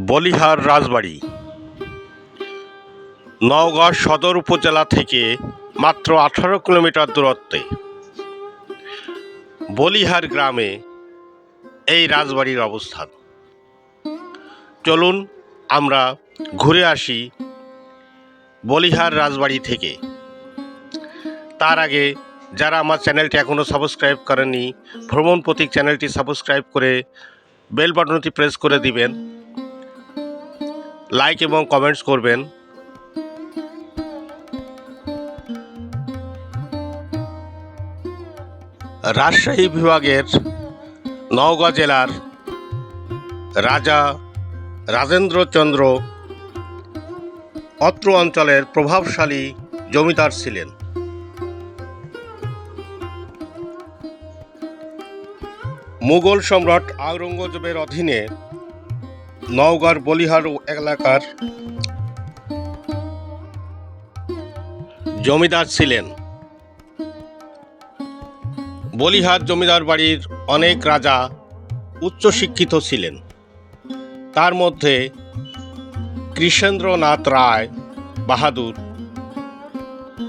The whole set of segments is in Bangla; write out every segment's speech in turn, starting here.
বলিহার রাজবাড়ি। নওগাঁ সদর উপজেলা থেকে মাত্র আঠারো কিলোমিটার দূরত্বে। বলিহার গ্রামে এই রাজবাড়ির অবস্থান। চলুন আমরা ঘুরে আসি বলিহার রাজবাড়ি থেকে। তার আগে যারা আমার চ্যানেলটি এখনও সাবস্ক্রাইব করেনি ভ্রমণ প্রতীক চ্যানেলটি সাবস্ক্রাইব করে বেল বাটনটি প্রেস করে দিবেন। লাইক এবং কমেন্টস করবেন। রাজশাহী বিভাগের নওগাঁ জেলার রাজা রাজেন্দ্রচন্দ্র অত্র অঞ্চলের প্রভাবশালী জমিদার ছিলেন। মুঘল সম্রাট আওরঙ্গজেবের অধীনে নওগাঁর বলিহার এলাকার জমিদার ছিলেন। বলিহার জমিদার বাড়ির অনেক রাজা উচ্চশিক্ষিত ছিলেন। তার মধ্যে কৃষেন্দ্রনাথ রায় বাহাদুর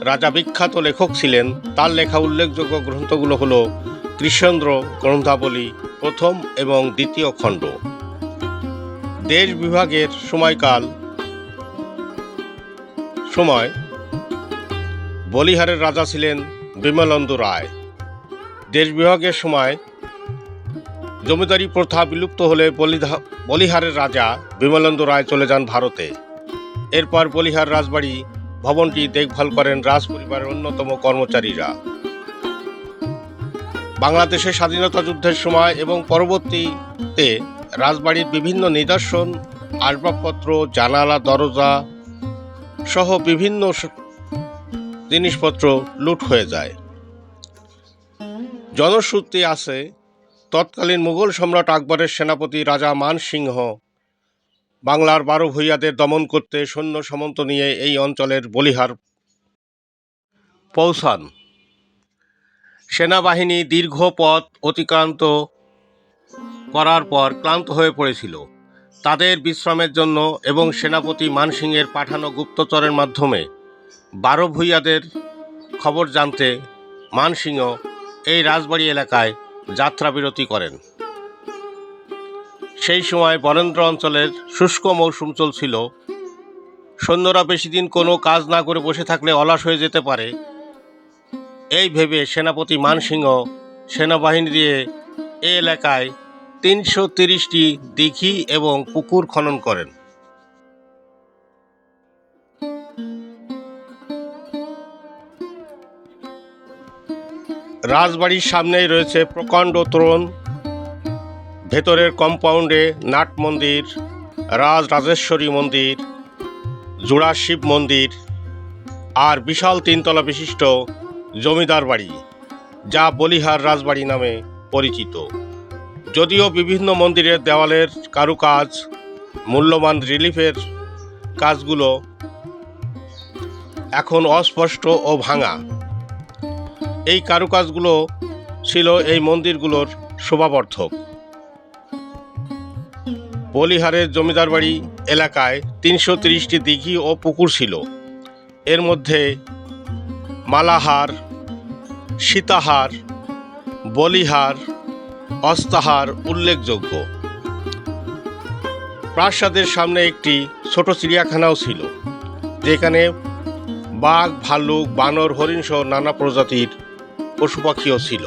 রাজা বিখ্যাত লেখক ছিলেন। তার লেখা উল্লেখযোগ্য গ্রন্থগুলো হলো কৃষেন্দ্র, গ্রন্থাবলী প্রথম এবং দ্বিতীয় খণ্ড। দেশ বিভাগের সময়কাল, সময়। বলিহারের রাজা ছিলেন বিমলন্দ রায়। দেশ বিভাগের সময় জমিদারি প্রথা বিলুপ্ত হলে বলিহারের রাজা বিমলন্দ রায় চলে যান ভারতে। এরপর বলিহার রাজবাড়ি ভবনটি দেখভাল করেন রাজ পরিবারের অন্যতম কর্মচারীরা। বাংলাদেশের স্বাধীনতা যুদ্ধের সময় এবং পরবর্তীতে রাজবাড়ির বিভিন্ন নিদর্শন, আসবাবপত্র, জানালা, দরজা সহ বিভিন্ন জিনিসপত্র লুট হয়ে যায়। জনশ্রুতি আছে, তৎকালীন মুঘল সম্রাট আকবরের সেনাপতি রাজা মানসিংহ বাংলার বারো ভূঁইয়াদের দমন করতে সৈন্য সামন্ত নিয়ে এই অঞ্চলের বলিহার পৌঁছান। সেনাবাহিনী দীর্ঘ পথ অতিক্রান্ত করার পর ক্লান্ত হয়ে পড়েছিল। তাদের বিশ্রামের জন্য এবং সেনাপতি মানসিংয়ের পাঠানো গুপ্তচরের মাধ্যমে বারো ভূঁইয়াদের খবর জানতে মানসিংহ এই রাজবাড়ি এলাকায় যাত্রা বিরতি করেন। সেই সময় বরেন্দ্র অঞ্চলের শুষ্ক মৌসুম চলছিল। সৈন্যরা বেশি দিন কোনো কাজ না করে বসে থাকলে অলস হয়ে যেতে পারে। এই ভেবে সেনাপতি মানসিংহ সেনাবাহিনী দিয়ে এ এলাকায় তিনশো তিরিশটি দিঘি এবং পুকুর খনন করেন। রাজবাড়ির সামনেই রয়েছে প্রকাণ্ড তোরণ। ভেতরের কম্পাউন্ডে নাট মন্দির রাজ রাজেশ্বরী মন্দির জোড়া শিব মন্দির আর বিশাল তিনতলা বিশিষ্ট জমিদার বাড়ি, যা বলিহার রাজবাড়ি নামে পরিচিত। যদিও বিভিন্ন মন্দিরের দেওয়ালের কারুকাজ, মূল্যবান রিলিফের কাজগুলো এখন অস্পষ্ট ও ভাঙা। এই কারুকাজগুলো ছিল এই মন্দিরগুলোর শোভাবর্ধক। বলিহারের জমিদার বাড়ি এলাকায় তিনশো তিরিশটি দিঘি ও পুকুর ছিল। এর মধ্যে মালাহার, সীতাহার, বলিহার অস্তাহার উল্লেখযোগ্য। প্রাসাদের সামনে একটি ছোট চিড়িয়াখানাও ছিল, যেখানে বাঘ, ভাল্লুক, বানর, হরিণ সহ নানা প্রজাতির পশু পাখিও ছিল।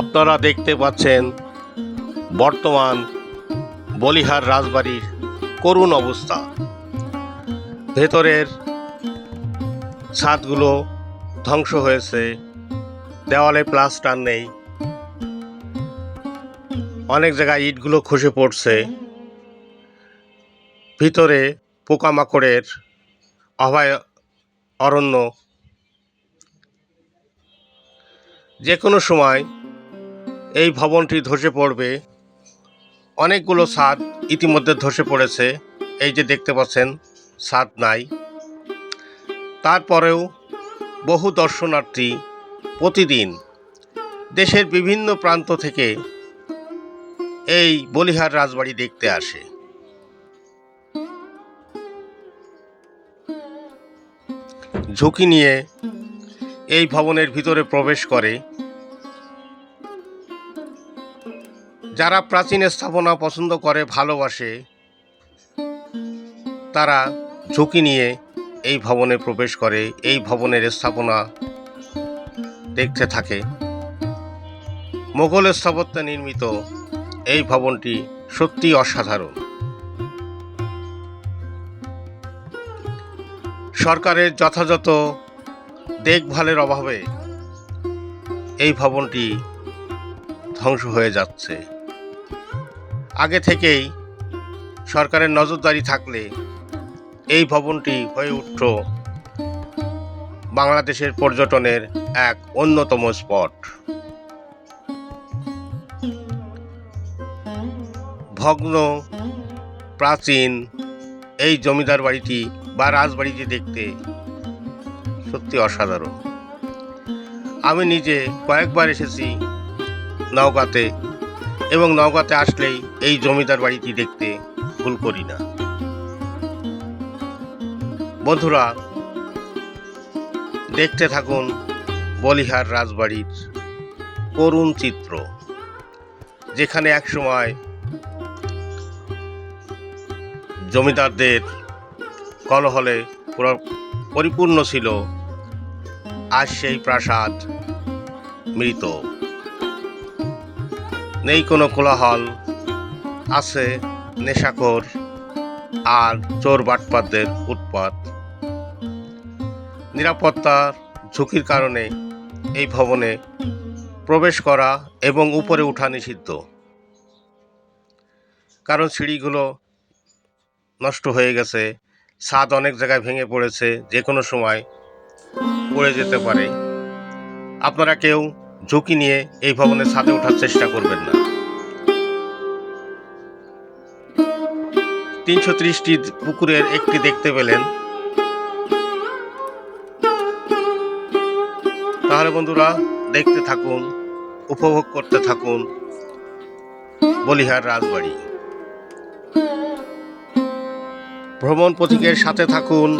আপনারা দেখতে পাচ্ছেন বর্তমান বলিহার রাজবাড়ির করুণ অবস্থা। ভেতরের ছাদগুলো ধ্বংস হয়েছে, দেওয়ালে প্লাস্টার নেই। অনেক জায়গায় ইটগুলো খসে পড়ছে। ভিতরে পোকামাকড়ের অভয় অরণ্য। যে কোনো সময় এই ভবনটি ধসে পড়বে। অনেকগুলো ছাদ ইতিমধ্যে ধসে পড়েছে। এই যে দেখতে পাচ্ছেন ছাদ নাই। তারপরেও বহু দর্শনার্থী প্রতিদিন দেশের বিভিন্ন প্রান্ত থেকে এই বলিহার রাজবাড়ি দেখতে আসে। ঝুঁকি নিয়ে এই ভবনের ভিতরে প্রবেশ করে যারা প্রাচীন স্থাপনা পছন্দ করে, ভালোবাসে, তারা ঝুঁকি নিয়ে এই ভবনে প্রবেশ করে, এই ভবনের স্থাপনা দেখতে থাকে। মোগল স্থাপত্যে নির্মিত এই ভবনটি সত্যি অসাধারণ। সরকারের যথাযথ দেখভালের অভাবে এই ভবনটি ধ্বংস হয়ে যাচ্ছে। আগে থেকেই সরকারের নজরদারি থাকলে এই ভবনটি হয়ে উঠত বাংলাদেশের পর্যটনের এক অন্যতম স্পট। ভগ্ন, প্রাচীন এই জমিদার বাড়িটি বা রাজবাড়িটি দেখতে সত্যি অসাধারণ। আমি নিজে কয়েকবার এসেছি নওগাঁতে। এবং নওগাঁতে আসলেই এই জমিদার বাড়িটি দেখতে ভুল করি না। বন্ধুরা, দেখতে থাকুন বলিহার রাজবাড়ির করুণ চিত্র, যেখানে একসময় জমিদারদের কলহলে পরিপূর্ণ ছিল, আজ সেই প্রাসাদ মৃত। নেই কোনো কোলাহল, আছে নেশাখোর আর চোর বাটপাতদের উৎপাত। নিরাপত্তার ঝুঁকির কারণে এই ভবনে প্রবেশ করা এবং উপরে ওঠা নিষিদ্ধ। কারণ সিঁড়িগুলো নষ্ট হয়ে গেছে, ছাদ অনেক জায়গায় ভেঙে পড়েছে যে কোনো সময় পড়ে যেতে পারে। আপনারা কেউ ঝুঁকি নিয়ে এই ভবনের ছাদে ওঠার চেষ্টা করবেন না। তিনশো ত্রিশটি পুকুরের একটি দেখতে পেলেন। তাহলে বন্ধুরা, দেখতে থাকুন, উপভোগ করতে থাকুন বলিহার রাজবাড়ি। ভ্রমণ পথিকের সাথে থাকুন